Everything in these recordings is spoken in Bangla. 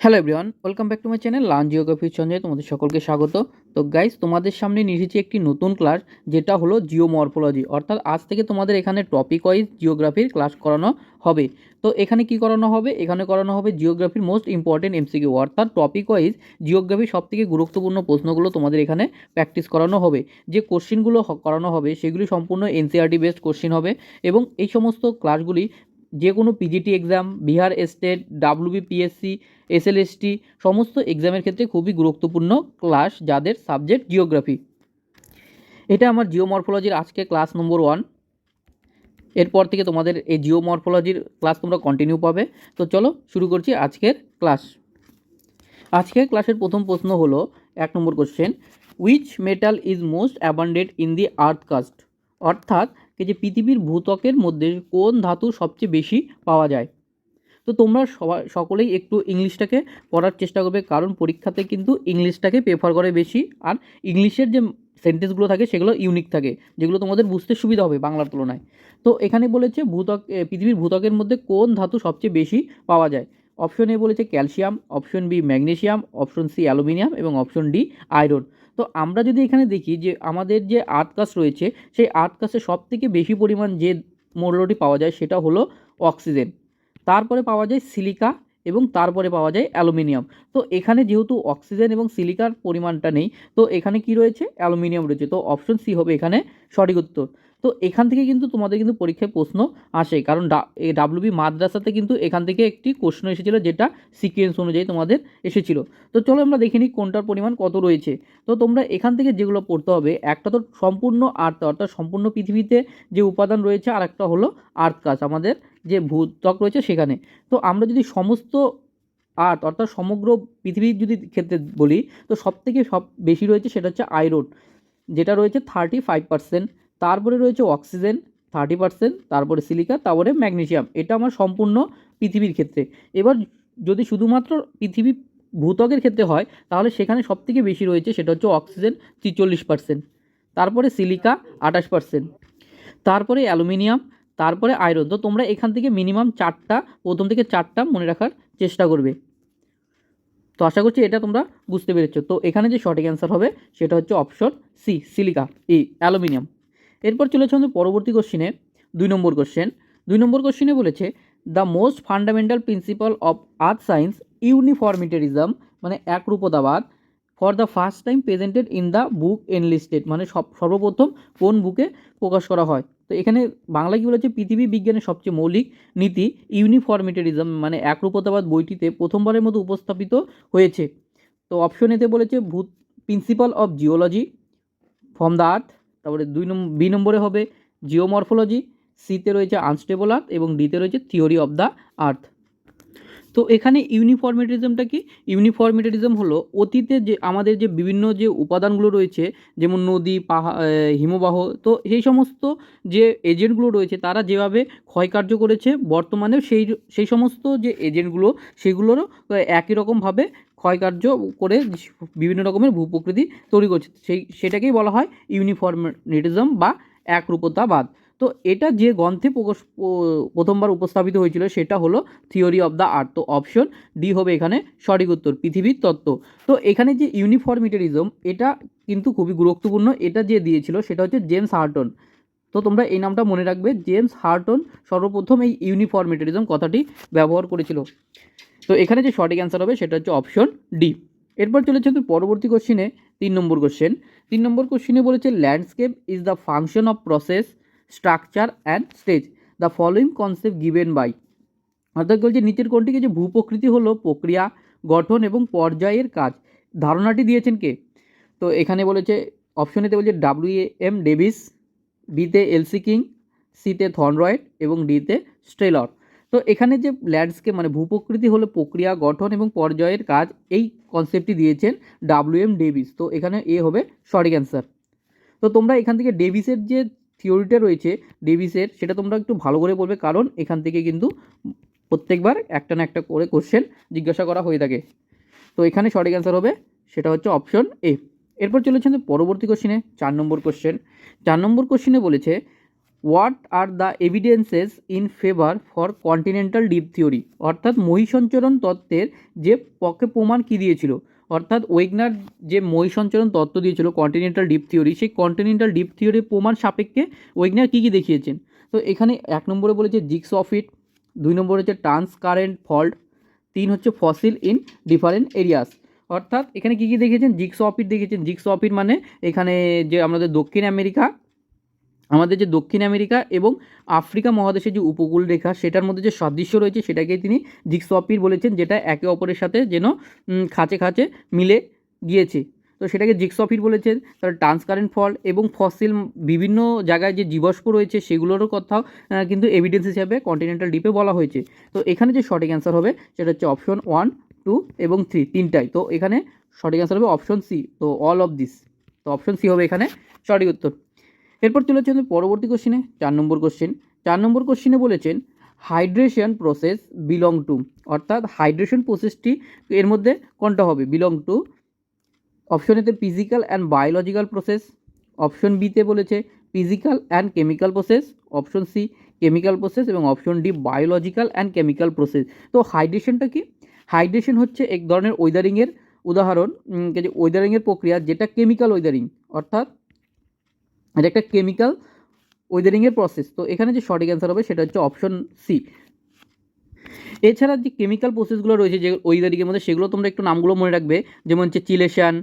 Hello everyone welcome back to my channel learn জিওগ্রাফির Sanjay তোমাদের সকলকে স্বাগত। তো গাইস তোমাদের সামনে নিয়ে এসেছি একটি নতুন ক্লাস যেটা হলো জিওমরফোলজি অর্থাৎ আজ থেকে তোমাদের এখানে টপিক ওয়াইজ জিওগ্রাফির ক্লাস করানো হবে। তো এখানে কি করানো হবে? এখানে করানো হবে জিওগ্রাফির মোস্ট ইম্পর্টেন্ট এমসিকিউ অর্থাৎ টপিক ওয়াইজ জিওগ্রাফির সবথেকে গুরুত্বপূর্ণ প্রশ্নগুলো তোমাদের এখানে প্র্যাকটিস করানো হবে। যে কোশ্চিনগুলো করানো হবে, সেগুলি সম্পূর্ণ এনসিআরটি বেসড কোশ্চিন হবে। এবং এই সমস্ত ক্লাসগুলি যে কোনো PGT exam Bihar state WBPSC SLST সমস্ত এক্সামের ক্ষেত্রে খুবই গুরুত্বপূর্ণ ক্লাস যাদের সাবজেক্ট জিওগ্রাফি এটা আমার জিওমরফোলজির আজকে ক্লাস নম্বর ওয়ান এরপর থেকে তোমাদের এই জিওমরফোলজির ক্লাস তোমরা কন্টিনিউ পাবে। তো চলো শুরু করছি আজকের ক্লাস আজকের ক্লাসের প্রথম প্রশ্ন হলো, এক নম্বর question which metal is most abundant in the earth crust অর্থাৎ যে পৃথিবীর ভূত্বকের মধ্যে কোন ধাতু সবচেয়ে বেশি পাওয়া যায়? তো তোমরা সকলেই একটু ইংলিশটাকে পড়ার চেষ্টা করবে কারণ পরীক্ষাতে কিন্তু ইংলিশটাকে প্রেফার করে বেশি আর ইংলিশের যে সেন্টেন্সগুলো থাকে সেগুলো ইউনিক থাকে যেগুলো তোমাদের বুঝতে সুবিধা হবে বাংলার তুলনায়। তো এখানে বলেছে ভূত্বক এ, পৃথিবীর ভূত্বকের মধ্যে কোন ধাতু সবচেয়ে বেশি পাওয়া যায়? অপশন এ বলেছে calcium option B magnesium option C aluminium এবং অপশন ডি আয়রন তো আমরা যদি এখানে দেখি যে আমাদের যে কাস্ট রয়েছে, সেই কাস্টে সব থেকে বেশি পরিমাণ যে মৌলটি পাওয়া যায় সেটা হলো অক্সিজেন। তারপরে পাওয়া যায় সিলিকা এবং তারপরে পাওয়া যায় অ্যালুমিনিয়াম। তো এখানে যেহেতু অক্সিজেন এবং সিলিকার পরিমাণটা নেই, তো এখানে কি রয়েছে? অ্যালুমিনিয়াম রয়েছে। তো অপশন সি হবে এখানে সঠিক উত্তর। তো এখান থেকে কিন্তু তোমাদের কিন্তু পরীক্ষায় প্রশ্ন আসে। কারণ ডাব্লিউবি মাদ্রাসাতে কিন্তু এখান থেকে একটি প্রশ্ন এসেছিল যেটা সিকোয়েন্স অনুযায়ী তোমাদের এসেছিল। তো চলো আমরা দেখে নিই কোনটার পরিমাণ কত রয়েছে। তো তোমরা এখান থেকে যেগুলো পড়তে হবে, একটা তো সম্পূর্ণ আর্থ, অর্থাৎ সম্পূর্ণ পৃথিবীতে যে উপাদান রয়েছে আর একটা হলো আর্থ কাজ। আমাদের যে ভূত্বক রয়েছে সেখানে। তো আমরা যদি সমস্ত আর্থ অর্থাৎ সমগ্র পৃথিবীর যদি ক্ষেত্রে বলি, তো সব থেকে সব বেশি রয়েছে সেটা হচ্ছে আয়রন, যেটা রয়েছে থার্টি ফাইভ পার্সেন্ট তারপরে রয়েছে অক্সিজেন থার্টি পার্সেন্ট তারপরে সিলিকা, তারপরে ম্যাগনেশিয়াম এটা আমার সম্পূর্ণ পৃথিবীর ক্ষেত্রে। এবার যদি শুধুমাত্র পৃথিবী ভূত্বকের ক্ষেত্রে হয়, তাহলে সেখানে সবথেকে বেশি রয়েছে সেটা হচ্ছে অক্সিজেন, ছিচল্লিশ পার্সেন্ট তারপরে সিলিকা, আঠাশ পার্সেন্ট তারপরে অ্যালুমিনিয়াম তারপরে আয়রন। তো তোমরা এখান থেকে মিনিমাম চারটা, প্রথম থেকে চারটা মনে রাখার চেষ্টা করবে। তো আশা করছি এটা তোমরা বুঝতে পেরেছ। তো এখানে যে সঠিক অ্যান্সার হবে, সেটা হচ্ছে অপশন সি সিলিকা এই অ্যালুমিনিয়াম এরপর চলেছে আমাদের পরবর্তী কোশ্চিনে দুই নম্বর কোশ্চেন দুই নম্বর কোশ্চিনে বলেছে the most fundamental principle of earth science uniformitarianism মানে একরূপতাবাদ for the first time presented in the book enlisted মানে সব, সর্বপ্রথম কোন বুকে প্রকাশ করা হয়? তো এখানে বাংলা কী বলেছে? পৃথিবী বিজ্ঞানের সবচেয়ে মৌলিক নীতি ইউনিফর্মিটারিজম মানে একরূপতাবাদ বইটিতে প্রথমবারের মতো উপস্থাপিত হয়েছে। তো অপশন এতে বলেছে ভূত principle of geology from the earth তারপরে দুই নম্বর বি নম্বরে হবে জিওমরফোলজি সিতে রয়েছে আনস্টেবল আর্থ এবং ডিতে রয়েছে থিওরি অফ দ্য আর্থ তো এখানে ইউনিফর্মিটারিজমটা কি? ইউনিফর্মিটারিজম হলো অতীতে যে আমাদের যে বিভিন্ন যে উপাদানগুলো রয়েছে, যেমন নদী পাহাড় হিমবাহ, তো সেই সমস্ত যে এজেন্টগুলো রয়েছে, তারা যেভাবে ক্ষয়কার্য করেছে, বর্তমানেও সেই সেই সমস্ত যে এজেন্টগুলো, সেগুলোরও একই রকমভাবে ক্ষয়কার্য করে বিভিন্ন রকমের ভূপ্রকৃতি তৈরি করছে। সেই, সেটাকেই বলা হয় ইউনিফর্মিটিজম বা একরূপতাবাদ। তো এটা যে গ্রন্থে প্রথমবার উপস্থাপিত হয়েছিল সেটা হলো থিওরি অফ দ্য আর্থ তো অপশন। ডি হবে এখানে সঠিক উত্তর, পৃথিবীর তত্ত্ব। তো এখানে যে ইউনিফর্মিটারিজম, এটা কিন্তু খুবই গুরুত্বপূর্ণ। এটা যে দিয়েছিল সেটা হচ্ছে জেমস হার্টন। তো তোমরা এই নামটা মনে রাখবে, জেমস হার্টন সর্বপ্রথম এই ইউনিফর্মিটারিজম কথাটি ব্যবহার করেছিল। তো এখানে যে সঠিক অ্যান্সার হবে সেটা হচ্ছে অপশন ডি এরপর চলেছে তো পরবর্তী কোশ্চিনে, তিন নম্বর কোশ্চেন। তিন নম্বর কোশ্চিনে বলেছে, landscape is the function of process structure and stage the following concept given by অর্থাৎ বলছে? নিচের কোনটিকে যে ভূপ্রকৃতি হলো প্রক্রিয়া, গঠন এবং পর্যায়ের কাজ। ধারণাটি দিয়েছেন কে? তো এখানে বলেছে অপশনেতে বলছে ডাব্লিউ এম ডেভিস বিতে এলসি কিং সিতে থনরয়েড এবং ডিতে স্ট্রেলর তো এখানে যে ল্যান্ডস্কেপ মানে ভূপ্রকৃতি হলো প্রক্রিয়া, গঠন এবং পর্যায়ের কাজ, এই কনসেপ্টটি দিয়েছেন ডাব্লিউ এম ডেভিস তো এখানে এ হবে সঠিক অ্যান্সার তো তোমরা এখান থেকে ডেভিসের যে থিওরিটা রয়েছে ডেভিসের, সেটা তোমরা একটু ভালো করে বলবে, কারণ এখান থেকে কিন্তু প্রত্যেকবার একটা না একটা করে কোশ্চেন জিজ্ঞাসা করা হয়ে থাকে। তো এখানে সঠিক অ্যান্সার হবে, সেটা হচ্ছে অপশন এ এরপর চলেছেন পরবর্তী কোশ্চেনে চার নম্বর কোশ্চেন চার নম্বর কোশ্চেনে বলেছে what are the evidences in favour for continental drift theory অর্থাৎ মহিসঞ্চরণ তত্ত্বের যে পক্ষে প্রমাণ কী দিয়েছিল অর্থাৎ ওয়েগনার যে মহিসঞ্চরণ তত্ত্ব দিয়েছিল কন্টিনেন্টাল ডিপ থিওরি সেই কন্টিনেন্টাল ডিপ থিওরির প্রমাণ সাপেক্ষে ওয়েগনার কী কী দেখিয়েছেন? তো এখানে এক নম্বরে বলেছে জিক্স অফ ইট দুই নম্বর হচ্ছে ট্রান্স কারেন্ট ফল্ট তিন হচ্ছে ফসিল ইন ডিফারেন্ট এরিয়াস অর্থাৎ এখানে কী কী দেখেছেন জিক্স অফিট দেখেছেন জিক্স অফিট মানে এখানে যে আমাদের দক্ষিণ আমেরিকা আমাদের যে দক্ষিণ আমেরিকা এবং আফ্রিকা মহাদেশের যে উপকূল রেখা, সেটার মধ্যে যে সাদৃশ্য রয়েছে, সেটাকে তিনি জিক্স অফিট বলেছেন, যেটা একে অপরের সাথে যেন খাঁচে খাঁচে মিলে গিয়েছে। তো সেটাকে জিক্স অফিট বলেছেন। তার ট্রান্সকারেন্ট ফল এবং ফসিল, বিভিন্ন জায়গায় যে জীবাশ্ম রয়েছে, সেগুলোরও কথাও কিন্তু এভিডেন্স হিসাবে কন্টিনেন্টাল ডিপে বলা হয়েছে। তো এখানে যে সঠিক অ্যান্সার হবে, সেটা হচ্ছে অপশন ওয়ান টু এবং থ্রি তিনটাই। তো এখানে সঠিক অ্যান্সার হবে অপশন সি তো অল অফ দিস তো অপশন সি হবে এখানে সঠিক উত্তর। এরপর চলে যাচ্ছে পরবর্তী কোশ্চেনে চার নম্বর কোশ্চেন চার নম্বর কোশ্চেনে বলেছেন হাইড্রেশন প্রসেস বিলং টু অর্থাৎ হাইড্রেশন প্রসেসটি এর মধ্যে কোনটা হবে? বিলং টু অপশন এতে physical and biological process option বিতে বলেছে physical and chemical process option C chemical process এবং option D biological and chemical process তো হাইড্রেশনটা কি? হাইড্রেশন হচ্ছে এক ধরনের ওয়েদারিংয়ের উদাহরণ ওয়েদারিংয়ের প্রক্রিয়া যেটা কেমিক্যাল ওয়েদারিং অর্থাৎ এটা একটা কেমিক্যাল ওয়েদারিংয়ের প্রসেস তো এখানে যে সঠিক অ্যান্সার হবে সেটা হচ্ছে অপশন সি এছাড়া যে কেমিক্যাল প্রসেসগুলো রয়েছে যে ওয়েদারিংয়ের মধ্যে, সেগুলো তোমরা একটু নামগুলো মনে রাখবে। যেমন হচ্ছে চিলেশান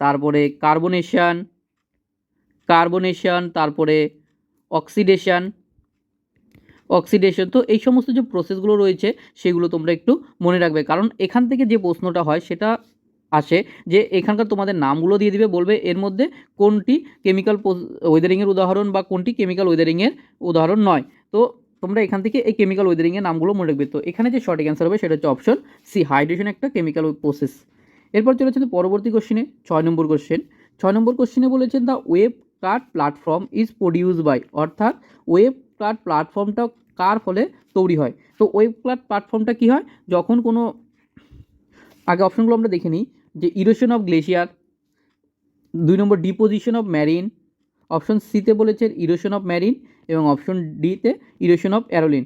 তারপরে কার্বনেশন কার্বনেশন তারপরে অক্সিডেশন অক্সিডেশন তো এই সমস্ত যে প্রসেসগুলো রয়েছে, সেগুলো তোমরা একটু মনে রাখবে। কারণ এখান থেকে যে প্রশ্নটা হয়, সেটা আসে যে এখানকার তোমাদের নামগুলো দিয়ে দিবে, বলবে এর মধ্যে কোনটি কেমিক্যাল ওয়েদারিংয়ের উদাহরণ বা কোনটি কেমিক্যাল ওয়েদারিংয়ের উদাহরণ নয়। তো তোমরা এখান থেকে এই কেমিক্যাল ওয়েদারিংয়ের নামগুলো মনে রাখবে। তো এখানে যে সঠিক অ্যান্সার হবে সেটা হচ্ছে অপশন সি হাইড্রেশন একটা কেমিক্যাল প্রসেস এরপর চলেছে তো পরবর্তী কোশ্চেনে ছয় নম্বর কোশ্চেন ছয় নম্বর কোশ্চেনে বলেছেন the wave cut platform is produce by অর্থাৎ ওয়েব কার্ড প্ল্যাটফর্মটা কার ফলে তৈরি হয়? তো ওয়েব কার্ড প্ল্যাটফর্মটা কী হয়? যখন কোনো, আগে অপশনগুলো আমরা দেখে নিই। যে ইরোশন অফ গ্লেশিয়ার দুই নম্বর ডিপোজিশন অফ ম্যারিন অপশন সিতে বলেছে ইরোশন অফ ম্যারিন এবং অপশন ডিতে erosion of aeolian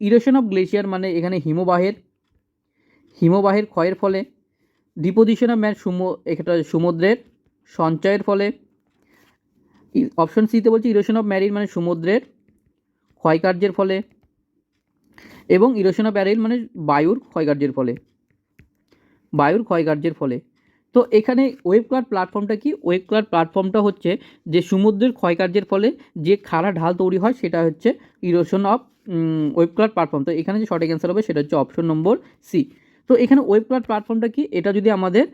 erosion of glacier মানে এখানে হিমবাহের হিমবাহের ক্ষয়ের ফলে ডিপোজিশন অফ ম্যান সুম এটা সমুদ্রের সঞ্চয়ের ফলে অপশন সিতে বলছে ইরোশন অফ ম্যারিন মানে সমুদ্রের ক্ষয়কার্যের ফলে এবং ইরোশন অফ অ্যারিল মানে বায়ুর ক্ষয়কার্যের ফলে। বায়ুর ক্ষয়কার্যের ফলে। তো এখানে ওয়েব ক্লাড প্ল্যাটফর্মটা কি? ওয়েব ক্লাড প্ল্যাটফর্মটা হচ্ছে যে সমুদ্রের ক্ষয়কার্যের ফলে যে খাড়া ঢাল তৈরি হয় সেটা হচ্ছে erosion of wave cut platform তো এখানে যে সঠিক অ্যান্সার হবে সেটা হচ্ছে অপশন নম্বর সি তো এখানে ওয়েব ক্লাড প্ল্যাটফর্মটা কি? এটা যদি আমাদের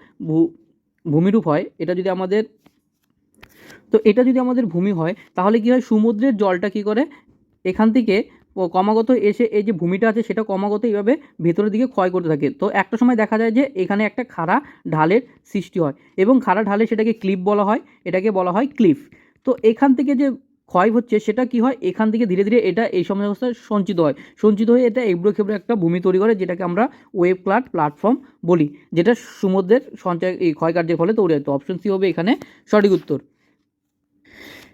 ভূমিরূপ হয়, এটা যদি আমাদের, তো এটা যদি আমাদের ভূমি হয়, তাহলে কি হয়? সমুদ্রের জলটা কি করে? এখান থেকে ক্রমাগত এসে এই যে ভূমিটা আছে সেটা ক্রমাগত এইভাবে ভেতরের দিকে ক্ষয় করতে থাকে। তো একটা সময় দেখা যায় যে এখানে একটা খাড়া ঢালের সৃষ্টি হয় এবং খাড়া ঢালে সেটাকে ক্লিপ বলা হয়, এটাকে বলা হয় ক্লিফ। তো এখান থেকে যে ক্ষয় হচ্ছে সেটা কি হয়? এখান থেকে ধীরে ধীরে এটা এই অবস্থায় সঞ্চিত হয়। সঞ্চিত হয়ে এটা এবড়ো খেবড়ো একটা ভূমি তৈরি করে যেটাকে আমরা ওয়েব ক্লাড প্ল্যাটফর্ম বলি, যেটা সমুদ্রের সঞ্চয় এই ক্ষয়কার্যের ফলে তৈরি হয়। তো অপশন সি হবে এখানে সঠিক উত্তর।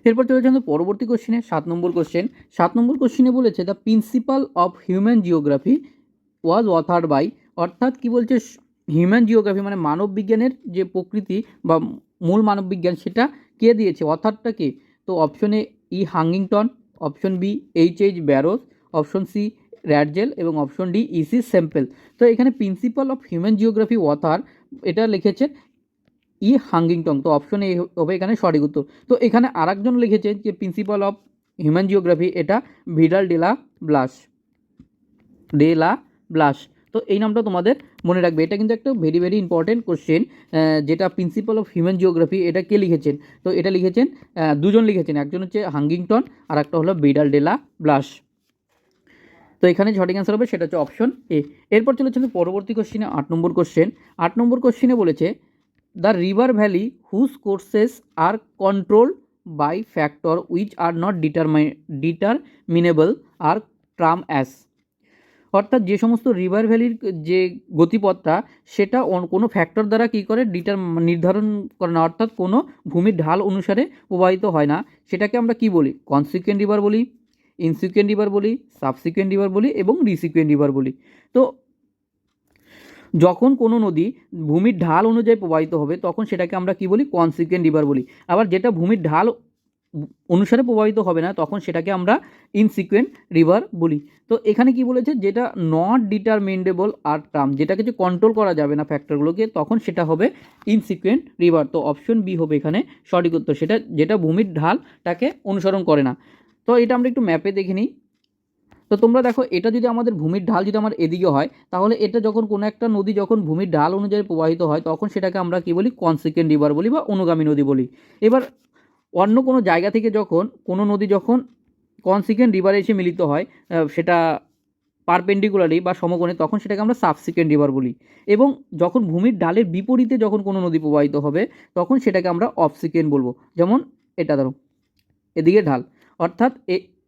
এরপর চলে যাচ্ছে পরবর্তী কোশ্চেনে সাত নম্বর কোশ্চেন সাত নম্বর কোশ্চেনে বলেছে the principle of human geography was authored by অর্থাৎ কি বলছে হিউম্যান জিওগ্রাফি মানে মানব বিজ্ঞানের যে প্রকৃতি বা মূল মানব বিজ্ঞান, সেটা কে দিয়েছে? অথারটা কে? তো option A Huntington option B H H Barrows option C Ratzel এবং option D E C Semple তো এখানে principle of human geography author এটা লিখেছেন ই হাঙ্গিংটন তো অপশন এ হবে এখানে সঠিক উত্তর। তো এখানে আরেকজন লিখেছেন যে প্রিন্সিপাল অফ হিউম্যান জিওগ্রাফি এটা ভিডাল ডেলা ব্লাস ডেলা ব্লাস তো এই নামটা তোমাদের মনে রাখবে। এটা কিন্তু একটা ভেরি ভেরি ইম্পর্টেন্ট কোশ্চেন যেটা প্রিন্সিপাল অফ হিউম্যান জিওগ্রাফি এটা কে লিখেছেন? তো এটা লিখেছেন দুজন লিখেছেন। একজন হচ্ছে হাঙ্গিংটন আর একটা হলো বিডাল ডেলা ব্লাস তো এখানে সঠিক অ্যান্সার হবে, সেটা হচ্ছে অপশন এ এরপর চলে হচ্ছে পরবর্তী কোশ্চেনে আট নম্বর কোশ্চেন আট নম্বর কোশ্চেনে বলেছে the river valley whose courses are control by factor which are not determine, determinable are termed as. অর্থাৎ যে সমস্ত রিভার ভ্যালির যে গতিপথটা, সেটা কোনো ফ্যাক্টর দ্বারা কী করে ডিটার, নির্ধারণ করে না, অর্থাৎ কোনো ভূমির ঢাল অনুসারে প্রবাহিত হয় না। সেটাকে আমরা কি বলি? কনসিকুয়েন্ট রিভার বলি, ইনসিকুয়েন্ট রিভার বলি, সাবসিকুয়েন্ট রিভার বলি এবং রিসিকুয়েন্ট রিভার বলি। তো যখন কোনো নদী ভূমির ঢাল অনুযায়ী প্রবাহিত হবে, তখন সেটাকে আমরা কি বলি? কনসিকুয়েন্ট রিভার বলি। আবার যেটা ভূমির ঢাল অনুসারে প্রবাহিত হবে না, তখন সেটাকে আমরা ইনসিকুয়েন্ট রিভার বলি। তো এখানে কি বলেছে? যেটা নট ডিটারমিনেবল আর টার্ম যেটাকে যে কন্ট্রোল করা যাবে না ফ্যাক্টরগুলোকে তখন সেটা হবে ইনসিকুয়েন্ট রিভার তো অপশন বি হবে এখানে সঠিক উত্তর, সেটা যেটা ভূমির ঢালটাকে অনুসরণ করে না। তো এটা আমরা একটু ম্যাপে দেখে নিই। তো তোমরা দেখো, এটা যদি আমাদের ভূমির ঢাল যদি আমার এদিকে হয়, তাহলে এটা যখন কোনো একটা নদী যখন ভূমির ঢাল অনুযায়ী প্রবাহিত হয়, তখন সেটাকে আমরা কি বলি? কনসিকুয়েন্ট রিভার বলি বা অনুগামী নদী বলি। এবার অন্য কোনো জায়গা থেকে যখন কোনো নদী যখন কনসিকুয়েন্ট রিভারে এসে মিলিত হয় সেটা পারপেন্ডিকুলারলি বা সমকোণে, তখন সেটাকে আমরা সাবসিকুয়েন্ট রিভার বলি। এবং যখন ভূমির ঢালের বিপরীতে যখন কোনো নদী প্রবাহিত হবে, তখন সেটাকে আমরা অফসিকুয়েন্ট বলব। যেমন এটা ধরো, এদিকে ঢাল। অর্থাৎ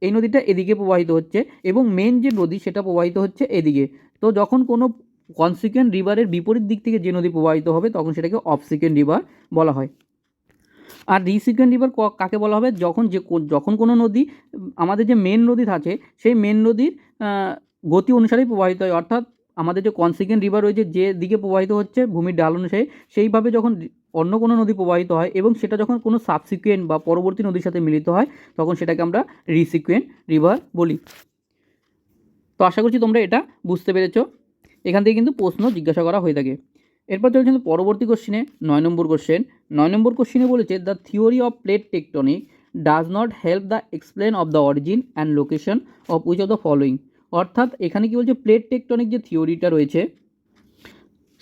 এই নদীটা এদিকে প্রবাহিত হচ্ছে এবং মেন যে নদী সেটা প্রবাহিত হচ্ছে এদিকে। তো যখন কোনো কনসিকুয়েন্ট রিভারের বিপরীত দিক থেকে যে নদী প্রবাহিত হবে, তখন সেটাকে অফসিকুয়েন্ট রিভার বলা হয়। আর রিসিকুয়েন্ট রিভার কাকে বলা হবে? যখন যে যখন কোনো নদী, আমাদের যে মেন নদী থাকে সেই মেন নদীর গতি অনুসারেই প্রবাহিত হয়। অর্থাৎ আমাদের যে কনসিকুয়েন্ট রিভার রয়েছে, যে দিকে প্রবাহিত হচ্ছে, ভূমির ঢাল অনুসারে, সেইভাবে যখন অন্য কোনো নদী প্রবাহিত হয় এবং সেটা যখন কোনো সাবসিকুয়েন্ট বা পরবর্তী নদীর সাথে মিলিত হয়, তখন সেটাকে আমরা রিসিকুয়েন্ট রিভার বলি। তো আশা করছি তোমরা এটা বুঝতে পেরেছ। এখান থেকে কিন্তু প্রশ্ন জিজ্ঞাসা করা হয়ে থাকে। এরপর চলছে কিন্তু পরবর্তী কোশ্চেনে নয় নম্বর কোশ্চেন নয় নম্বর কোশ্চেনে বলেছে the theory of plate tectonic does not help the explain of the origin and location of which of the following অর্থাৎ এখানে কি বলছে প্লেট টেকটনিক যে থিওরিটা রয়েছে,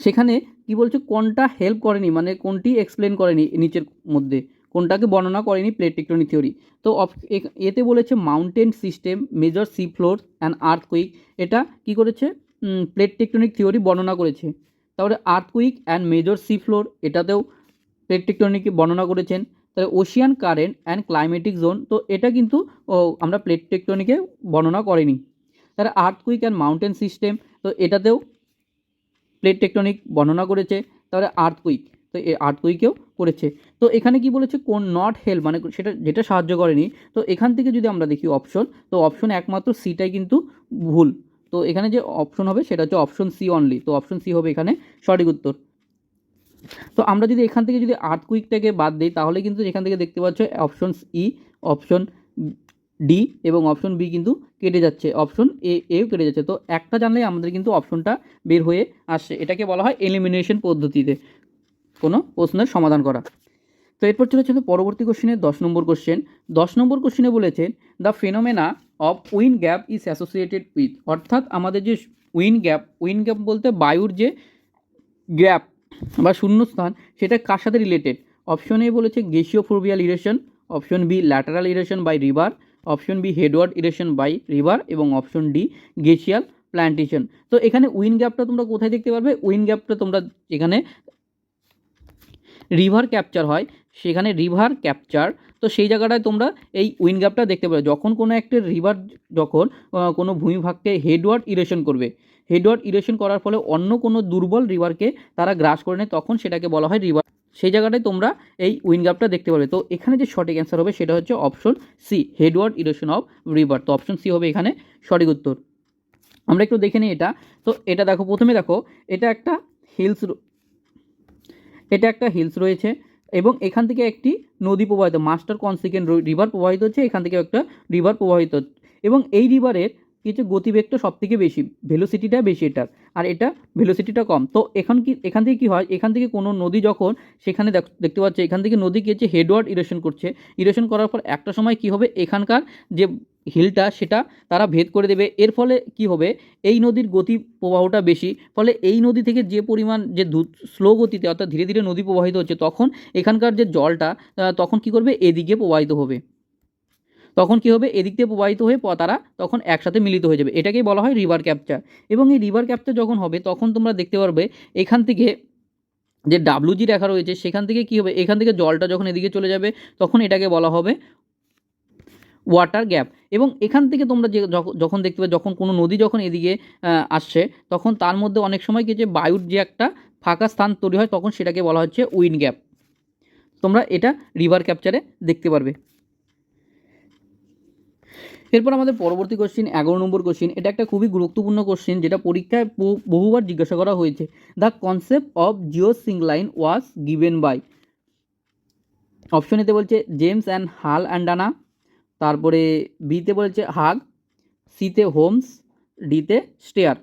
সেখানে কি বলছে? কোনটা হেল্প করেনি? মানে কোনটি এক্সপ্লেন করেনি নিচের মধ্যে? কোনটাকে বর্ণনা করেনি প্লেট টেকটনিক থিওরি তো এতে বলেছে mountain system major sea floor and earthquake এটা কি করেছে? প্লেট টেকটনিক থিওরি বর্ণনা করেছে। তারপরে earthquake and major sea floor এটাতেও প্লেট টেকটনিককে বর্ণনা করেছেন। তাহলে ocean current and climatic zone তো এটা কিন্তু আমরা প্লেট টেকটনিকে বর্ণনা করিনি। তাহলে আর্থকুইক অ্যান্ড মাউন্টেন সিস্টেম তো এটাতেও প্লেট টেকটনিক বর্ণনা করেছে তাহলে আর্থকুইক তো এই আর্থকুইকেও করেছে। তো এখানে কি বলেছে? কোন নট হেল্প মানে সেটা যেটা সাহায্য করেনি। তো এখান থেকে যদি আমরা দেখি অপশন তো অপশন একমাত্র সিটাই কিন্তু ভুল। তো এখানে যে অপশন হবে, সেটা হচ্ছে অপশন সি অনলি তো অপশন সি হবে এখানে সঠিক উত্তর। তো আমরা যদি এখান থেকে যদি আর্থকুইকটাকে বাদ দিই, তাহলে কিন্তু এখান থেকে দেখতে পাচ্ছ অপশন ই অপশন ডি এবং অপশন বি কিন্তু কেটে যাচ্ছে। অপশন এ এও কেটে যাচ্ছে। তো একটা জানলেই আমাদের কিন্তু অপশনটা বের হয়ে আসছে এটাকে বলা হয় এলিমিনেশন পদ্ধতিতে কোনো প্রশ্নের সমাধান করা। তো এরপর চলে চলে পরবর্তী কোশ্চেনে দশ নম্বর কোশ্চেন দশ নম্বর কোশ্চেনে বলেছেন the phenomena of wind gap is associated with অর্থাৎ আমাদের যে উইন গ্যাপ উইন গ্যাপ বলতে বায়ুর যে গ্যাপ বা শূন্যস্থান, সেটা কার সাথে রিলেটেড অপশন এ বলেছে glacio fluvial erosion option B lateral erosion by river option B headward erosion by river এবং অপশন ডি গেসিয়াল প্ল্যান্টেশন তো এখানে উইন গ্যাপটা তোমরা কোথায় দেখতে পারবে? উইন গ্যাপটা তোমরা এখানে রিভার ক্যাপচার হয়, সেখানে রিভার ক্যাপচার, তো সেই জায়গাটায় তোমরা এই উইন গ্যাপটা দেখতে পাবে। যখন কোনো একটা রিভার যখন কোনো ভূমিভাগকে হেডওয়ার্ড ইরেশন করবে, হেডওয়ার্ড ইরেশন করার ফলে অন্য কোনো দুর্বল রিভারকে তারা গ্রাস করে নেয়, তখন সেটাকে বলা হয় রিভার সেই জায়গাটায় তোমরা এই উইন গ্যাপটা দেখতে পাবে। তো এখানে যে সঠিক অ্যান্সার হবে সেটা হচ্ছে option C headward erosion of river তো অপশন সি হবে এখানে সঠিক উত্তর। আমরা একটু দেখে নিই এটা। তো এটা দেখো, প্রথমে দেখো, এটা একটা হিলস এটা একটা হিলস রয়েছে এবং এখান থেকে একটি নদী প্রবাহিত মাস্টার কনসিকেন্ট রিভার প্রবাহিত হচ্ছে, এখান থেকে একটা রিভার প্রবাহিত। এবং এই রিভারের কিছু গতিবেগটা সব থেকে বেশি ভেলোসিটিটা বেশি এটার, আর এটা ভেলোসিটিটা কম। তো এখন কি, এখান থেকে কি হয়, এখান থেকে কোনো নদী যখন, সেখানে দেখ- দেখতে পাচ্ছে, এখান থেকে নদী কি হচ্ছে হেডওয়ার্ড ইরেশন করছে ইরেশন করার পর একটা সময় কি হবে, এখানকার যে হিলটা, সেটা তারা ভেদ করে দেবে, এর ফলে কি হবে, এই নদীর গতি প্রবাহটা বেশি, ফলে এই নদী থেকে যে পরিমাণ যে স্লো গতিতে, অর্থাৎ ধীরে ধীরে নদী প্রবাহিত হচ্ছে, তখন এখানকার যে জলটা তখন কি করবে, এদিকে প্রবাহিত হবে। তখন কি হবে? এদিক দিয়ে প্রবাহিত হয়ে তারা তখন একসাথে মিলিত হয়ে যাবে। এটাকেই বলা হয় রিভার ক্যাপচার এবং এই রিভার ক্যাপচার যখন হবে, তখন তোমরা দেখতে পারবে এখান থেকে যে ডাব্লুজি রেখা রয়েছে, সেখান থেকে কি হবে? এখান থেকে জলটা যখন এদিকে চলে যাবে, তখন এটাকে বলা হবে ওয়াটার গ্যাপ এবং এখান থেকে তোমরা যে যখ- যখন দেখতে পাবে, যখন কোনো নদী যখন এদিকে আসছে, তখন তার মধ্যে অনেক সময় কি যে বায়ুর যে একটা ফাঁকা স্থান তৈরি হয়, তখন সেটাকে বলা হচ্ছে উইন গ্যাপ তোমরা এটা রিভার ক্যাপচারে দেখতে পারবে। এরপর আমাদের পরবর্তী কোশ্চিন এগারো নম্বর কোশ্চিন এটা একটা খুবই গুরুত্বপূর্ণ কোশ্চিন যেটা পরীক্ষায় বহুবার জিজ্ঞাসা করা হয়েছে। The concept of geosyncline was given by option এতে বলছে জেমস অ্যান্ড হাল অ্যান্ডানা তারপরে বিতে বলছে হাগ সিতে হোমস ডিতে স্টেয়ার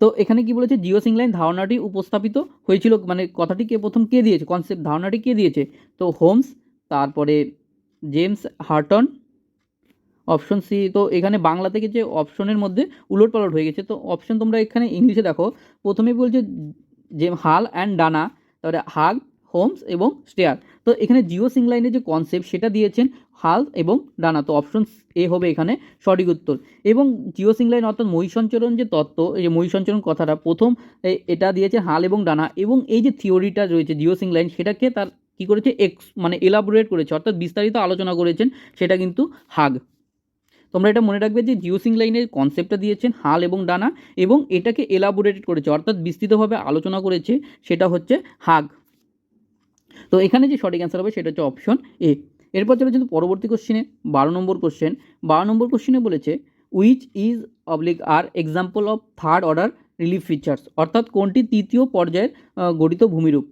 তো এখানে কি বলেছে? জিও সিংলাইন ধারণাটি উপস্থাপিত হয়েছিল মানে কথাটি কে প্রথম কে দিয়েছে? কনসেপ্ট ধারণাটি কে দিয়েছে? তো হোমস তারপরে জেমস হার্টন অপশন সি তো এখানে বাংলা থেকে যে অপশনের মধ্যে উলট পালট হয়ে গেছে, তো অপশন তোমরা এখানে ইংলিশে দেখো। প্রথমে বলছে যে হাল অ্যান্ড ডানা, তারপরে হাগ হোমস এবং স্টেয়ার। তো এখানে জিও সিংলাইনের যে কনসেপ্ট সেটা দিয়েছেন হাল এবং ডানা, তো অপশন এ হবে এখানে সঠিক উত্তর। এবং জিও সিংলাইন অর্থাৎ মহিষঞ্চরণ যে তত্ত্ব, এই যে মহিষঞ্চরণ কথাটা, প্রথম এটা দিয়েছে হাল এবং ডানা, এবং এই যে থিওরিটা রয়েছে জিও সিংলাইন সেটাকে তার কী করেছে এক্স মানে এলাবোরেট করেছে, অর্থাৎ বিস্তারিত আলোচনা করেছেন, সেটা কিন্তু হাগ। তোমরা এটা মনে রাখবে যে জিও সিংলাইনের কনসেপ্টটা দিয়েছেন হাল এবং ডানা এবং এটাকে এলাবোরেট করেছে, অর্থাৎ বিস্তৃতভাবে আলোচনা করেছে, সেটা হচ্ছে হাগ। তো এখানে যে সঠিক অ্যান্সার হবে সেটা হচ্ছে অপশন এ এরপর চলে কিন্তু পরবর্তী কোশ্চেনে বারো নম্বর কোশ্চেন বারো নম্বর কোশ্চেনে বলেছে which is oblique are example of third order relief features অর্থাৎ কোনটি তৃতীয় পর্যায়ের গঠিত ভূমিরূপ?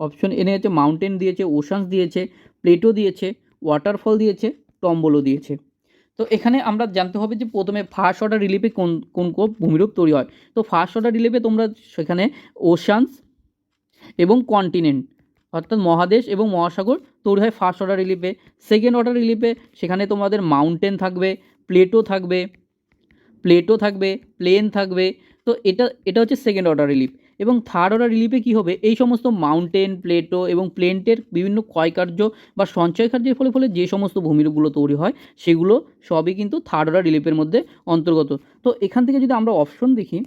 অপশন এনে হচ্ছে মাউন্টেন দিয়েছে ওশানস দিয়েছে প্লেটো দিয়েছে ওয়াটারফল দিয়েছে টম্বলও দিয়েছে। তো এখানে আমরা জানতে হবে যে প্রথমে ফার্স্ট অর্ডার রিলিফে কোন কোন কোন ভূমিরূপ তৈরি হয়। তো ফার্স্ট অর্ডার রিলিফে তোমরা সেখানে ওশানস এবং কন্টিনেন্ট অর্থাৎ মহাদেশ এবং মহাসাগর তৈরি হয় ফার্স্ট অর্ডার রিলিফে সেকেন্ড অর্ডার রিলিফে সেখানে তোমাদের মাউন্টেন থাকবে প্লেটো থাকবে প্লেটো থাকবে প্লেন থাকবে। তো এটা এটা হচ্ছে সেকেন্ড অর্ডার রিলিফ এবং থার্ড অর্ডার রিলিফে কী হবে? এই সমস্ত মাউন্টেন প্লেটো এবং প্লেন্টের বিভিন্ন ক্ষয়কার্য বা সঞ্চয় কার্যের ফলে ফলে যে সমস্ত ভূমিরূপগুলো তৈরি হয়, সেগুলো সবই কিন্তু থার্ড অর্ডার রিলিফের মধ্যে অন্তর্গত। তো এখান থেকে যদি আমরা অপশন দেখি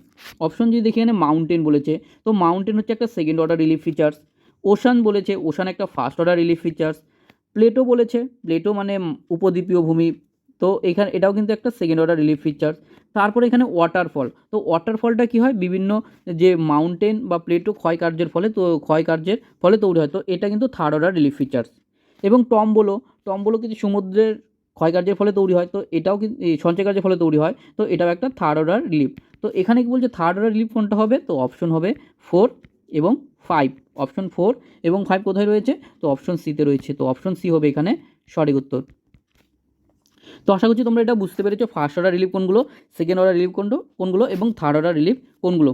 অপশন যদি দেখি এখানে মাউন্টেন বলেছে, তো মাউন্টেন হচ্ছে একটা second order relief features ocean বলেছে ওশান একটা first order relief features plateau বলেছে প্লেটো মানে উপদ্বীপীয় ভূমি তো এখানে এটাও কিন্তু একটা সেকেন্ড অর্ডার রিলিফ ফিচার্স তারপরে এখানে ওয়াটারফল তো ওয়াটারফলটা কী হয়? বিভিন্ন যে মাউন্টেন বা প্লেটো ক্ষয়কার্যের ফলে তো, ক্ষয়কার্যের ফলে তৈরি হয়। তো এটা কিন্তু থার্ড অর্ডার রিলিফ ফিচার্স এবং টম্বলো টম্বলো কিছু সমুদ্রের ক্ষয়কার্যের ফলে তৈরি হয়। তো এটাও কিন্তু সঞ্চয় কার্যের ফলে তৈরি হয়। তো এটাও একটা থার্ড অর্ডার রিলিফ তো এখানে কি বলছে? থার্ড অর্ডার রিলিফ কোনটা হবে? তো অপশন হবে ফোর এবং ফাইভ অপশন ফোর এবং ফাইভ কোথায় রয়েছে? তো অপশন সিতে রয়েছে। তো অপশন সি হবে এখানে সঠিক উত্তর। তো আশা করছি তোমরা এটা বুঝতে পেরেছ। ফার্স্ট অর্ডার রিলিফ কোনগুলো? সেকেন্ড অর্ডার রিলিফ কোনগুলো কোনগুলো? এবং থার্ড অর্ডার রিলিফ কোনগুলো?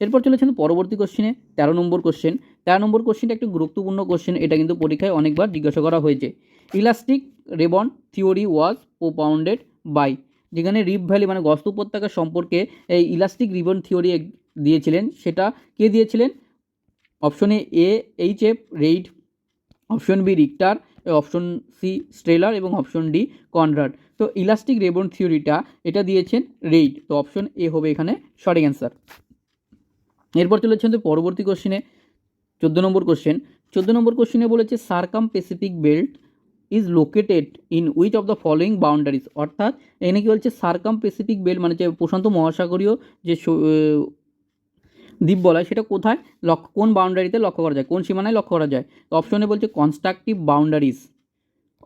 এরপর চলেছেন পরবর্তী কোশ্চেনে তেরো নম্বর কোশ্চেন তেরো নম্বর কোশ্চেনটা একটি গুরুত্বপূর্ণ কোশ্চেন এটা কিন্তু পরীক্ষায় অনেকবার জিজ্ঞাসা করা হয়েছে। Elastic rebound theory was propounded by যেখানে রিপ ভ্যালি মানে গস্ত উপত্যকা সম্পর্কে এই ইলাস্টিক রিবন থিওরি দিয়েছিলেন। সেটা কে দিয়েছিলেন? অপশনে A H F Reid option B Richter option C Strahler এবং অপশন ডি কনরাড। তো ইলাস্টিক রেবন থিওরিটা এটা দিয়েছেন রেইড। তো অপশন এ হবে এখানে সঠিক অ্যান্সার। এরপর চলে যাচ্ছে পরবর্তী কোশ্চেনে চোদ্দ নম্বর কোশ্চেন। চোদ্দ নম্বর কোশ্চেনে বলেছে, circum Pacific belt is located in which of the following boundaries? অর্থাৎ এখানে কি বলছে, সার্কাম প্যাসিফিক বেল্ট মানে যে প্রশান্ত মহাসাগরীয় যে দ্বীপ বলা হয়, সেটা কোথায়? লক্ষ্য কোন বাউন্ডারিতে লক্ষ্য করা যায়? কোন সীমানায় লক্ষ্য করা যায়? তো অপশনে বলছে কনস্ট্রাকটিভ বাউন্ডারিজ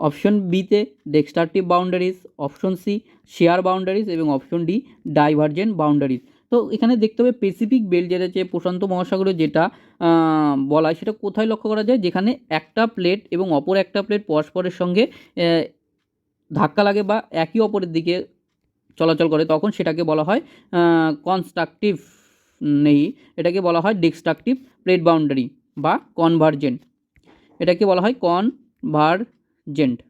অপশন বিতে destructive boundaries option C shear boundaries এবং অপশন ডি ডাইভার্জেন্ট বাউন্ডারিজ তো এখানে দেখতে হবে পেসিফিক বেল্ট যেটা হচ্ছে প্রশান্ত মহাসাগরে যেটা বলা হয়, সেটা কোথায় লক্ষ্য করা যায়? যেখানে একটা প্লেট এবং অপর একটা প্লেট পরস্পরের সঙ্গে ধাক্কা লাগে বা একই অপরের দিকে চলাচল করে, তখন সেটাকে বলা হয় কনস্ট্রাকটিভ নেই। এটাকে বলা হয় ডিস্ট্রাকটিভ প্লেট বাউন্ডারি বা কনভার্জেন্ট। এটাকে বলা হয় কনভার্জেন্ট।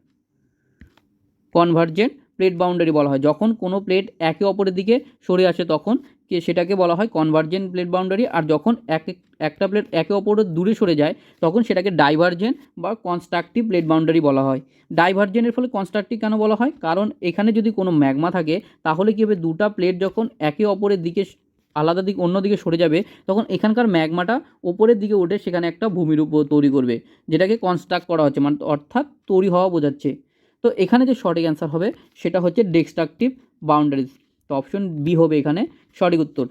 কনভার্জেন্ট প্লেট বাউন্ডারি বলা হয়। যখন কোনো প্লেট একে অপরের দিকে সরে আসে তখন সেটাকে বলা হয় কনভার্জেন্ট প্লেট বাউন্ডারি। আর যখন এক এক- একটা প্লেট একে অপরের দূরে সরে যায় তখন সেটাকে ডাইভার্জেন্ট বা কনস্ট্রাকটিভ প্লেট বাউন্ডারি বলা হয়। ডাইভার্জেন্টের ফলে কনস্ট্রাকটিভ কেন বলা হয়? কারণ এখানে যদি কোনো ম্যাগমা থাকে তাহলে কী হবে? দুটা প্লেট যখন একে অপরের দিকে আলাদা দিক অন্য দিকে সরে যাবে, তখন এখানকার ম্যাগমাটা ওপরের দিকে উঠে সেখানে একটা ভূমিরূপ তৈরি করবে, যেটাকে কনস্ট্রাক্ট করা হচ্ছে মানে অর্থাৎ তৈরি হওয়া বোঝাচ্ছে। তো এখানে যে সঠিক অ্যান্সার হবে, সেটা হচ্ছে ডেক্সট্রাকটিভ বাউন্ডারিজ তো অপশন বি হবে এখানে সঠিক উত্তর,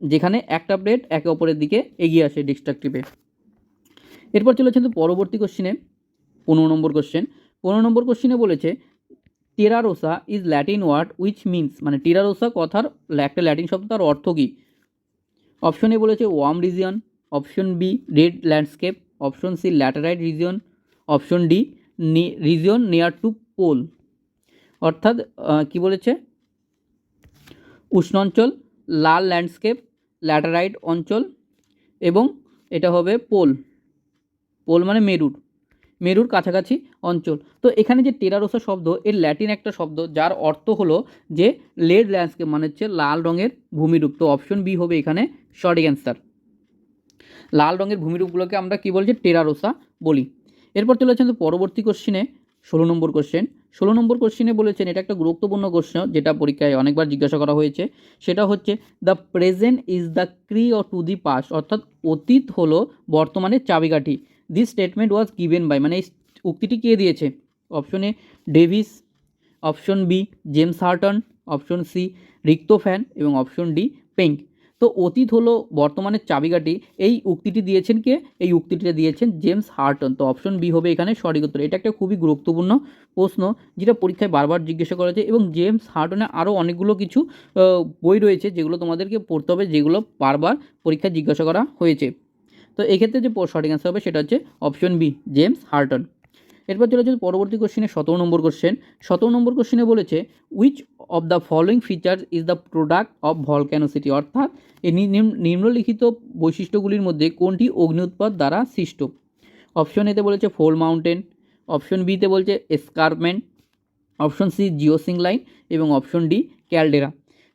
যেখানে একটা প্লেট একে অপরের দিকে এগিয়ে আসে ডিস্ট্রাকটিভে এরপর চলেছে কিন্তু পরবর্তী কোশ্চেনে পনেরো নম্বর কোশ্চেন পনেরো নম্বর কোশ্চেনে বলেছে terra rossa is Latin word which means মানে টেরারোসা কথার, একটা ল্যাটিন শব্দ তার অর্থ কী? অপশন এ বলেছে warm region option B red landscape option C laterite region option D region near to pole অর্থাৎ কি বলেছে? উষ্ণ অঞ্চল লাল ল্যান্ডস্কেপ ল্যাটারাইট অঞ্চল এবং এটা হবে পোল পোল মানে মেরুর। মেরুর কাছাকাছি অঞ্চল। তো এখানে যে টেরারোসা শব্দ, এর ল্যাটিন একটা শব্দ, যার অর্থ হলো যে লেড ল্যান্ডস্কেপ মানে হচ্ছে লাল রঙের ভূমিরূপ। তো অপশন বি হবে এখানে সঠিক অ্যান্সার লাল রঙের ভূমিরূপগুলোকে আমরা কি বলছি টেরারোসা বলি। এরপর চলে যাচ্ছেন পরবর্তী কোশ্চিনে ষোলো নম্বর কোশ্চেন ষোলো নম্বর কোশ্চিনে বলেছেন, এটা একটা গুরুত্বপূর্ণ কোশ্চেন যেটা পরীক্ষায় অনেকবার জিজ্ঞাসা করা হয়েছে। সেটা হচ্ছে the present is the key O to the past অর্থাৎ অতীত হলো বর্তমানের চাবিকাঠি। This statement was given by মানে এই উক্তিটি কে দিয়েছে? Option A Davis option B James Hutton option C Richthofen এবং অপশন ডি পেঙ্ক তো অতীত হলো বর্তমানের চাবিকাঠি, এই উক্তিটি দিয়েছেন কে? এই উক্তিটিটা দিয়েছেন জেমস হার্টন তো অপশন বি হবে এখানে সঠিক উত্তর। এটা একটা খুবই গুরুত্বপূর্ণ প্রশ্ন, যেটা পরীক্ষায় বারবার জিজ্ঞাসা করা যায় এবং জেমস হার্টনের আরও অনেকগুলো কিছু বই রয়েছে যেগুলো তোমাদেরকে পড়তে হবে, যেগুলো বারবার পরীক্ষায় জিজ্ঞাসা করা হয়েছে। তো এক্ষেত্রে যে সঠিক অ্যান্সার হবে সেটা হচ্ছে অপশন বি জেমস হার্টন এরপর চলে যাচ্ছে পরবর্তী কোশ্চেনে সতেরো নম্বর কোশ্চেন সতেরো নম্বর কোশ্চেনে বলেছে which of the following features is the product of volcanicity অর্থাৎ এই নিম্নলিখিত বৈশিষ্ট্যগুলির মধ্যে কোনটি অগ্নি উৎপাদ দ্বারা সৃষ্ট? অপশন এতে বলেছে ফোল মাউন্টেন অপশন বিতে বলছে escarpment option C geosyncline এবং অপশন ডি ক্যালডেরা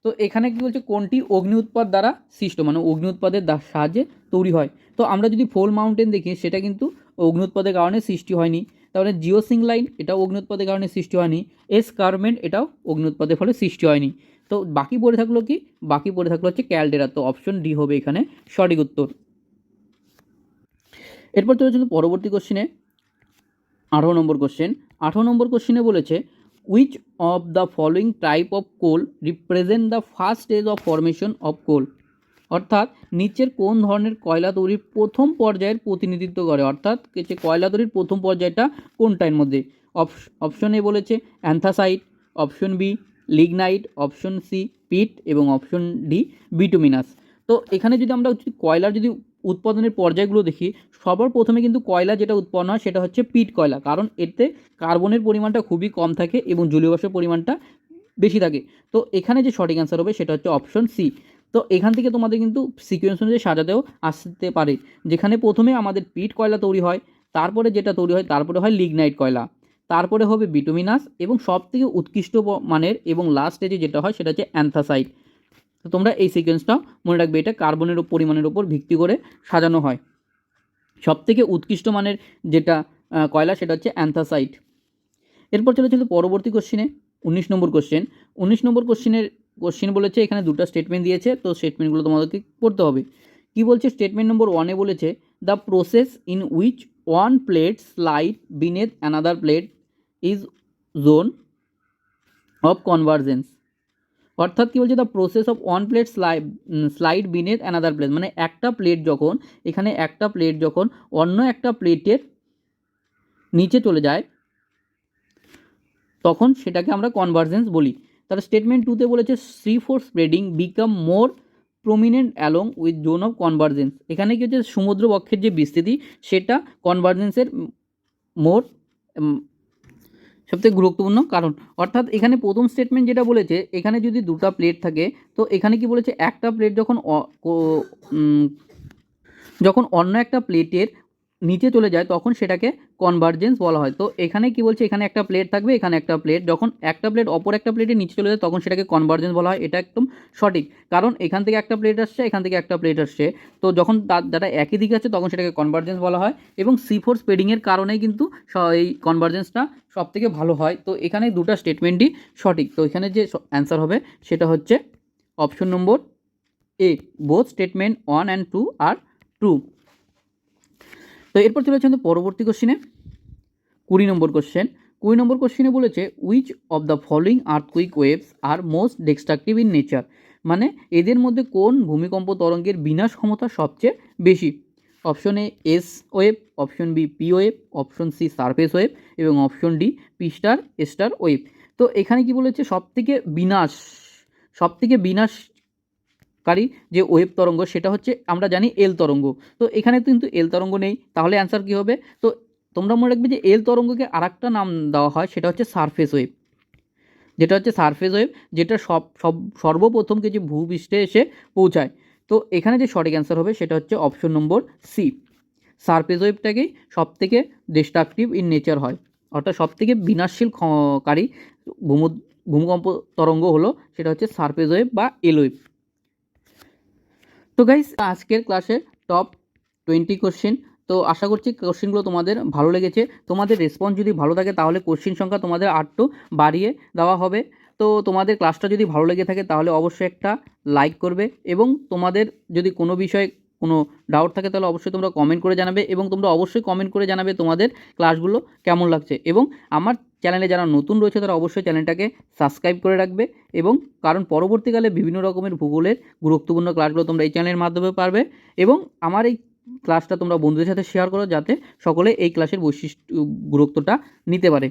তো এখানে কি বলছে, কোনটি অগ্নি উৎপাদ দ্বারা সৃষ্ট? মানে অগ্নি উৎপাদের সাহায্যে তৈরি হয়। তো আমরা যদি ফোল মাউন্টেন দেখি, সেটা কিন্তু অগ্নি উৎপাদের কারণে সৃষ্টি হয়নি। তাহলে জিওসিং লাইন, এটাও অগ্নি উৎপাদের কারণে সৃষ্টি হয়নি। এস এসকারমেন্ট এটাও অগ্নি উৎপাদের ফলে সৃষ্টি হয়নি। তো বাকি পড়ে থাকল কি? বাকি পড়ে থাকল হচ্ছে ক্যালডেরা। তো অপশন ডি হবে এখানে সঠিক উত্তর। এরপর চলে পরবর্তী কোশ্চেনে আঠারো নম্বর কোশ্চেন আঠারো নম্বর কোশ্চেনে বলেছে which of the following type of coal represent the first stage of formation of coal অর্থাৎ নিচের কোন ধরনের কয়লা তৈরির প্রথম পর্যায়ের প্রতিনিধিত্ব করে? অর্থাৎ যে কয়লা তৈরির প্রথম পর্যায়টা কোনটার মধ্যে? অপশন এ বলেছে anthracite option B lignite option C peat এবং অপশন ডি বিটুমিনাস তো এখানে যদি আমরা কয়লার যদি উৎপাদনের পর্যায়গুলো দেখি, সবার প্রথমে কিন্তু কয়লা যেটা উৎপন্ন হয় সেটা হচ্ছে পিট কয়লা। কারণ এতে কার্বনের পরিমাণটা খুবই কম থাকে এবং জলীয় বাষ্পের পরিমাণটা বেশি থাকে। তো এখানে যে সঠিক অ্যান্সার হবে সেটা হচ্ছে অপশন সি তো এখান থেকে তোমাদের কিন্তু সিকোয়েন্স অনুযায়ী সাজাতেও আসতে পারে। যেখানে প্রথমে আমাদের পিট কয়লা তৈরি হয়, তারপরে যেটা তৈরি হয়, তারপরে হয় লিগনাইট কয়লা। তারপরে হবে বিটুমিনাস এবং সব থেকে উৎকৃষ্ট মানের এবং লাস্ট স্টেজে যেটা হয় সেটা হচ্ছে অ্যান্থাসাইট তো তোমরা এই সিকোয়েন্সটাও মনে রাখবে, এটা কার্বনের পরিমাণের উপর ভিত্তি করে সাজানো হয়। সব থেকে উৎকৃষ্ট মানের যেটা কয়লা, সেটা হচ্ছে অ্যান্থাসাইট এরপর চলে চলে পরবর্তী কোশ্চিনে উনিশ নম্বর কোশ্চেন উনিশ নম্বর কোশ্চেনের কোশ্চেন বলেছে, এখানে দুটো স্টেটমেন্ট দিয়েছে, তো স্টেটমেন্টগুলো তোমাদেরকে পড়তে হবে। কি বলছে? স্টেটমেন্ট নম্বর ওয়ানে বলেছে the process in which one plate slide beneath another plate is zone of convergence অর্থাৎ কী বলছে the process of one plate slide slide beneath another plate মানে একটা প্লেট যখন, এখানে একটা প্লেট যখন অন্য একটা প্লেটের নিচে চলে যায়, তখন সেটাকে আমরা কনভার্জেন্স বলি। তাহলে স্টেটমেন্ট টুতে বলেছে sea floor spreading become more prominent along with zone of convergence এখানে কি হচ্ছে, সমুদ্র বক্ষের যে বিস্তৃতি, সেটা কনভার্জেন্সের মোর সবথেকে গুরুত্বপূর্ণ কারণ। অর্থাৎ এখানে প্রথম স্টেটমেন্ট যেটা বলেছে, এখানে যদি দুটা প্লেট থাকে, তো এখানে কি বলেছে? একটা প্লেট যখন যখন অন্য একটা প্লেটের নিচে চলে যায়, তখন সেটাকে কনভার্জেন্স বলা হয়। তো এখানে কি বলছে? এখানে একটা প্লেট থাকবে, এখানে একটা প্লেট যখন একটা প্লেট অপর একটা প্লেটের নিচে চলে যায়, তখন সেটাকে কনভার্জেন্স বলা হয়। এটা একদম সঠিক। কারণ এখান থেকে একটা প্লেট আসছে, এখান থেকে একটা প্লেট আসছে। তো যখন যারা একই দিকে আছে তখন সেটাকে কনভার্জেন্স বলা হয় এবং সি ফোর স্পেডিংয়ের কারণেই কিন্তু এই কনভার্জেন্সটা সব থেকে ভালো হয়। তো এখানে দুটো স্টেটমেন্টই সঠিক। তো এখানে যে অ্যান্সার হবে, সেটা হচ্ছে option number A both statement one and two are true তো এরপর চলে যাচ্ছে পরবর্তী কোশ্চেনে কুড়ি নম্বর কোশ্চেন কুড়ি নম্বর কোশ্চেনে বলেছে which of the following earthquake waves are most destructive in nature মানে এদের মধ্যে কোন ভূমিকম্প তরঙ্গের বিনাশ ক্ষমতা সবচেয়ে বেশি? Option A S wave option B P wave option C surface wave এবং option D P star star wave তো এখানে কি বলেছে, সবথেকে বিনাশ, সবথেকে বিনাশকারী যে ওয়েব তরঙ্গ, সেটা হচ্ছে আমরা জানি এল তরঙ্গ। তো এখানে কিন্তু এল তরঙ্গ নেই, তাহলে অ্যান্সার কী হবে? তো তোমরা মনে রাখবে যে এল তরঙ্গকে আরেকটা নাম দেওয়া হয়, সেটা হচ্ছে সারফেস ওয়েভ যেটা হচ্ছে সারফেস ওয়েভ যেটা সব সব, সর্বপ্রথম কিছু ভূপৃষ্ঠে এসে পৌঁছায়। তো এখানে যে সঠিক অ্যান্সার হবে, সেটা হচ্ছে অপশন নম্বর সি সারফেস ওয়েভটাকেই সবথেকে ডিস্ট্রাকটিভ ইন নেচার হয়। অর্থাৎ সবথেকে বিনাশশীল খ- কারী ভূম ভূমিকম্প তরঙ্গ হলো, সেটা হচ্ছে সারফেস ওয়েভ বা এল ওয়েভ তো গাইস আজকের ক্লাসে টপ টোয়েন্টি কোশ্চেন তো আশা করছি কোশ্চেনগুলো তোমাদের ভালো লেগেছে। তোমাদের রেসপন্স যদি ভালো থাকে, তাহলে কোশ্চেন সংখ্যা তোমাদের আটটু বাড়িয়ে দেওয়া হবে। তো তোমাদের ক্লাসটা যদি ভালো লেগে থাকে, তাহলে অবশ্যই একটা লাইক করবে এবং তোমাদের যদি কোনো বিষয়ে কোনো ডাউট থাকে, তাহলে অবশ্যই তোমরা কমেন্ট করে জানাবে এবং তোমরা অবশ্যই কমেন্ট করে জানাবে তোমাদের ক্লাসগুলো কেমন লাগছে। এবং আমার চ্যানেলে যারা নতুন রয়েছে তারা অবশ্যই চ্যানেলটাকে সাবস্ক্রাইব করে রাখবে এবং কারণ পরবর্তীকালে বিভিন্ন রকমের ভূগোলের গুরুত্বপূর্ণ ক্লাসগুলো তোমরা এই চ্যানেলের মাধ্যমে পারবে এবং আমার এই ক্লাসটা তোমরা বন্ধুদের সাথে শেয়ার করো যাতে সকলে এই ক্লাসের বৈশিষ্ট্য, গুরুত্বটা নিতে পারে।